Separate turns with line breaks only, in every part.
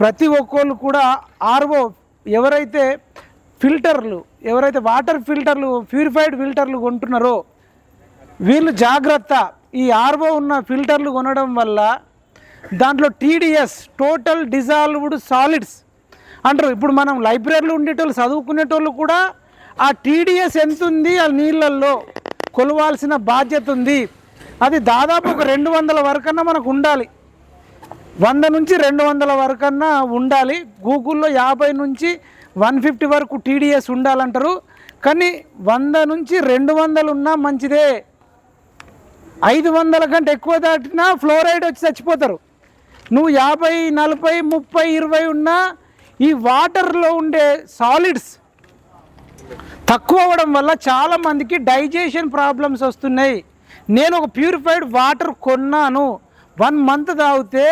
ప్రతి ఒక్కళ్ళు కూడా ఆర్ఓ ఎవరైతే ఫిల్టర్లు ఎవరైతే వాటర్ ఫిల్టర్లు ప్యూరిఫైడ్ ఫిల్టర్లు కొంటున్నారో వీళ్ళు జాగ్రత్త. ఈ ఆర్ఓ ఉన్న ఫిల్టర్లు కొనడం వల్ల దాంట్లో టీడీఎస్ టోటల్ డిజాల్వ్డ్ సాలిడ్స్ అంటారు. ఇప్పుడు మనం లైబ్రరీలో ఉండేటోళ్ళు చదువుకునేటోళ్ళు కూడా ఆ టీడీఎస్ ఎంత ఉంది? ఆ నీళ్ళల్లో కొలవాల్సిన బాధ్యత ఉంది. అది దాదాపు ఒక రెండు వందల వరకన్నా మనకు ఉండాలి. వంద నుంచి రెండు వందల వరకన్నా ఉండాలి. గూగుల్లో యాభై నుంచి వన్ ఫిఫ్టీ వరకు టీడీఎస్ ఉండాలంటారు. కానీ వంద నుంచి రెండు వందలు ఉన్నా మంచిదే. ఐదు వందల కంటే ఎక్కువ దాటినా ఫ్లోరైడ్ వచ్చి చచ్చిపోతారు. నువ్వు యాభై నలభై ముప్పై ఇరవై ఉన్నా ఈ వాటర్లో ఉండే సాలిడ్స్ తక్కువ అవ్వడం వల్ల చాలామందికి డైజెషన్ ప్రాబ్లమ్స్ వస్తున్నాయి. నేను ఒక ప్యూరిఫైడ్ వాటర్ కొన్నాను. వన్ మంత్ తాగితే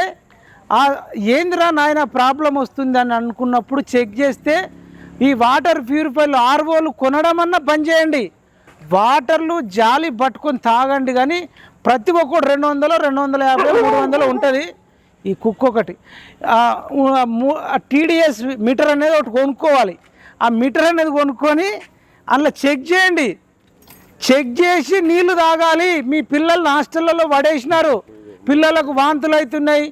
ఏందిరా నాయన ప్రాబ్లం వస్తుంది అని అనుకున్నప్పుడు చెక్ చేస్తే ఈ వాటర్ ప్యూరిఫైర్లు ఆర్ఓలు కొనడం అన్నా బంద్ చేయండి. వాటర్లు జాలి పట్టుకొని తాగండి కానీ ప్రతి ఒక్కటి రెండు వందలు రెండు వందల యాభై మూడు వందలు ఉంటుంది. ఈ కుక్ ఒకటి. టీడీఎస్ మీటర్ అనేది ఒకటి కొనుక్కోవాలి. ఆ మీటర్ అనేది కొనుక్కొని అందులో చెక్ చేయండి. చెక్ చేసి నీళ్ళు తాగాలి. మీ పిల్లల్ని హాస్టళ్ళలో పడేసినారు. పిల్లలకు వాంతులు అవుతున్నాయి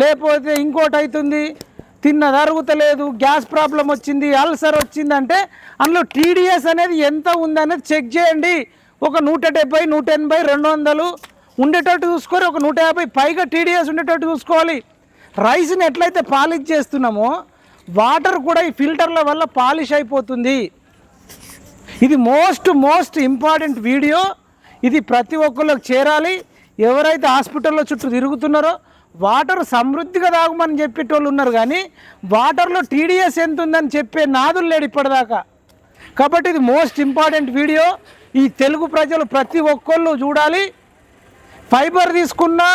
లేకపోతే ఇంకోటి అవుతుంది తిన్నది అరుగుతలేదు గ్యాస్ ప్రాబ్లం వచ్చింది అల్సర్ వచ్చిందంటే అందులో టీడీఎస్ అనేది ఎంత ఉందనేది చెక్ చేయండి. ఒక నూట డెబ్బై నూట ఎనభై రెండు వందలు ఉండేటట్టు చూసుకొని ఒక నూట యాభై పైగా టీడీఎస్ ఉండేటట్టు చూసుకోవాలి. రైస్ని ఎట్లయితే పాలిష్ చేస్తున్నామో వాటర్ కూడా ఈ ఫిల్టర్ల వల్ల పాలిష్ అయిపోతుంది. ఇది మోస్ట్ మోస్ట్ ఇంపార్టెంట్ వీడియో. ఇది ప్రతి ఒక్కళ్ళకి చేరాలి. ఎవరైతే హాస్పిటల్లో చుట్టూ తిరుగుతున్నారో వాటర్ సమృద్ధిగా తాగమని చెప్పేటోళ్ళు ఉన్నారు కానీ వాటర్లో టీడీఎస్ ఎంత ఉందని చెప్పే నాదులు లేడు ఇప్పటిదాకా. కాబట్టి ఇది మోస్ట్ ఇంపార్టెంట్ వీడియో. ఈ తెలుగు ప్రజలు ప్రతి ఒక్కళ్ళు చూడాలి. ఫైబర్ తీసుకున్నా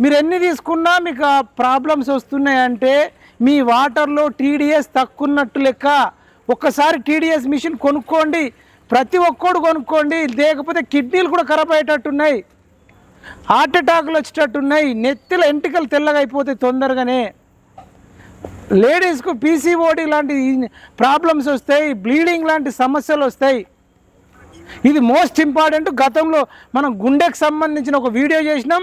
మీరు ఎన్ని తీసుకున్నా మీకు ఆ ప్రాబ్లమ్స్ వస్తున్నాయంటే మీ వాటర్లో టీడీఎస్ తక్కున్నట్టు లెక్క ఒక్కసారి టీడీఎస్ మిషన్ కొనుక్కోండి. ప్రతి ఒక్కడు కొనుక్కోండి. లేకపోతే కిడ్నీలు కూడా ఖరాబ్ అయ్యేటట్టున్నాయి. హార్ట్ అటాక్లు వచ్చేటట్టున్నాయి. నెత్తిల ఎంటికలు తెల్లగా అయిపోతాయి తొందరగానే. లేడీస్కు పీసీఓడి లాంటి ప్రాబ్లమ్స్ వస్తాయి బ్లీడింగ్ లాంటి సమస్యలు వస్తాయి. ఇది మోస్ట్ ఇంపార్టెంట్. గతంలో మనం గుండెకి సంబంధించిన ఒక వీడియో చేసినాం.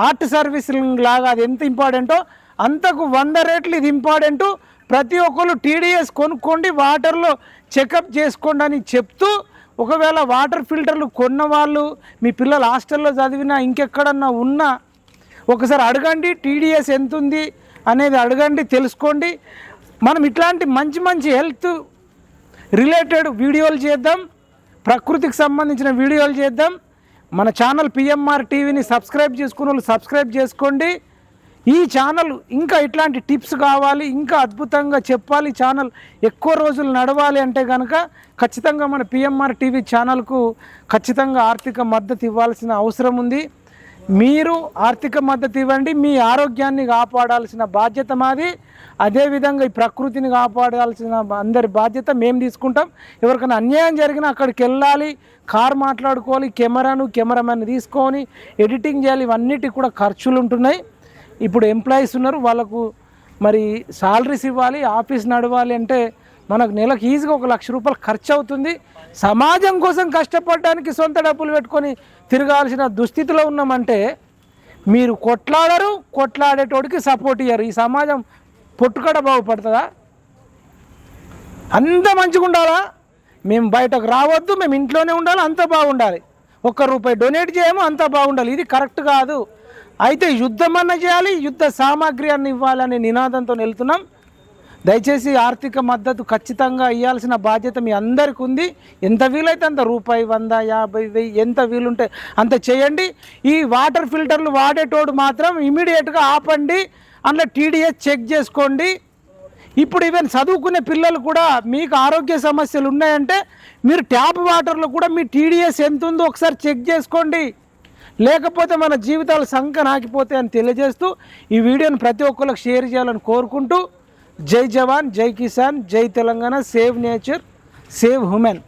హార్ట్ సర్వీసింగ్ లాగా అది ఎంత ఇంపార్టెంటో. అంతకు వంద రేట్లు ఇది ఇంపార్టెంటు. ప్రతి ఒక్కరు టీడీఎస్ కొనుక్కోండి వాటర్లో చెకప్ చేసుకోండి అని చెప్తూ ఒకవేళ వాటర్ ఫిల్టర్లు కొన్న వాళ్ళు మీ పిల్లలు హాస్టల్లో చదివినా ఇంకెక్కడన్నా ఉన్నా ఒకసారి అడగండి టీడీఎస్ ఎంత ఉంది అనేది అడగండి తెలుసుకోండి. మనం ఇట్లాంటి మంచి మంచి హెల్త్ రిలేటెడ్ వీడియోలు చేద్దాం. ప్రకృతికి సంబంధించిన వీడియోలు చేద్దాం. మన ఛానల్ పిఎంఆర్ టీవీని సబ్స్క్రైబ్ చేసుకున్న వాళ్ళు సబ్స్క్రైబ్ చేసుకోండి. ఈ ఛానల్ ఇంకా ఇట్లాంటి టిప్స్ కావాలి ఇంకా అద్భుతంగా చెప్పాలి ఛానల్ ఎక్కువ రోజులు నడవాలి అంటే కనుక ఖచ్చితంగా మన పిఎంఆర్ టీవీ ఛానల్కు ఖచ్చితంగా ఆర్థిక మద్దతు ఇవ్వాల్సిన అవసరం ఉంది. మీరు ఆర్థిక మద్దతు ఇవ్వండి మీ ఆరోగ్యాన్ని కాపాడాల్సిన బాధ్యత మాది. అదేవిధంగా ఈ ప్రకృతిని కాపాడాల్సిన అందరి బాధ్యత మేము తీసుకుంటాం. ఎవరికైనా అన్యాయం జరిగినా అక్కడికి వెళ్ళాలి కార్ మాట్లాడుకోవాలి కెమెరాను కెమెరామెన్ తీసుకొని ఎడిటింగ్ చేయాలి ఇవన్నిటికి కూడా ఖర్చులు ఉంటున్నాయి. ఇప్పుడు ఎంప్లాయీస్ ఉన్నారు వాళ్ళకు మరి సాలరీస్ ఇవ్వాలి ఆఫీస్ నడవాలి అంటే మనకు నెలకు ఈజీగా ఒక లక్ష రూపాయలు ఖర్చు అవుతుంది. సమాజం కోసం కష్టపడడానికి సొంత డబ్బులు పెట్టుకొని తిరగాల్సిన దుస్థితిలో ఉన్నామంటే మీరు కొట్లాడరు కొట్లాడేటోడికి సపోర్ట్ ఇయ్యరు. ఈ సమాజం పొట్టుకడ బాగుపడుతుందా? అంత మంచిగా ఉండాలా? మేము బయటకు రావద్దు మేము ఇంట్లోనే ఉండాలి అంత బాగుండాలి. ఒక్క రూపాయి డొనేట్ చేయము అంత బాగుండాలి. ఇది కరెక్ట్ కాదు. అయితే యుద్ధం అన్న చేయాలి యుద్ధ సామాగ్రి అన్న ఇవ్వాలనే నినాదంతో వెళ్తున్నాం దయచేసి ఆర్థిక మద్దతు ఖచ్చితంగా ఇవ్వాల్సిన బాధ్యత మీ అందరికి ఉంది. ఎంత వీలైతే అంత రూపాయి వంద యాభై వెయ్యి ఎంత వీలుంటే అంత చేయండి. ఈ వాటర్ ఫిల్టర్లు వాడేటోడు మాత్రం ఇమీడియట్గా ఆపండి. అందులో టీడీఎస్ చెక్ చేసుకోండి. ఇప్పుడు ఈవెన్ చదువుకునే పిల్లలు కూడా మీకు ఆరోగ్య సమస్యలు ఉన్నాయంటే మీరు ట్యాప్ వాటర్లో కూడా మీ టీడీఎస్ ఎంత ఉందో ఒకసారి చెక్ చేసుకోండి. లేకపోతే మన జీవితాలు సంక నాకిపోతాయి అని తెలియజేస్తూ ఈ వీడియోని ప్రతి ఒక్కరికి షేర్ చేయాలని కోరుకుంటూ జై జవాన్ జై కిసాన్ జై Telangana save nature save human.